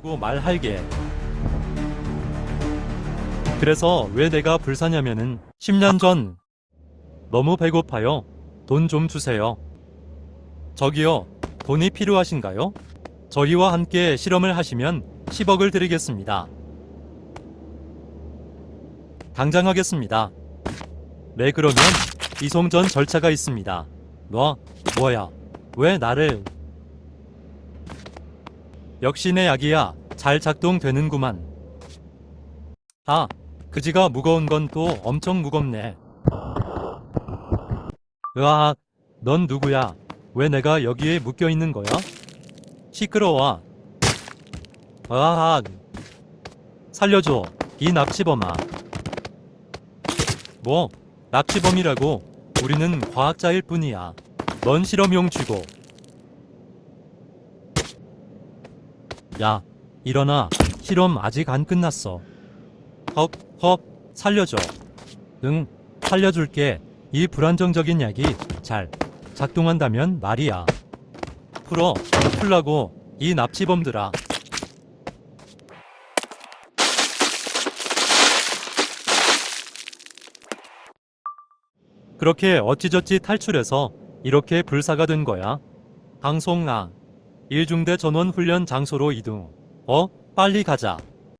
두고 말할게. 그래서 왜 내가 불사냐면은 10년 전 너무 배고파요. 돈 좀 주세요. 저기요, 돈이 필요하신가요? 저희와 함께 실험을 하시면 10억을 드리겠습니다. 당장 하겠습니다. 네, 그러면 이송 전 절차가 있습니다. 너, 뭐야? 왜 나를... 역시 내 약이야. 잘 작동되는구만. 아, 그지가 무거운 건 또 엄청 무겁네. 으악, 넌 누구야? 왜 내가 여기에 묶여 있는 거야? 시끄러워. 으악, 살려줘, 이 납치범아. 뭐, 납치범이라고? 우리는 과학자일 뿐이야. 넌 실험용 쥐고. 야, 일어나. 실험 아직 안 끝났어. 헉, 헉, 살려줘. 응, 살려줄게. 이 불안정적인 약이 잘 작동한다면 말이야. 풀어, 풀라고, 이 납치범들아. 그렇게 어찌저찌 탈출해서 이렇게 불사가 된 거야. 방송아. 일중대 전원 훈련 장소로 이동. 어? 빨리 가자.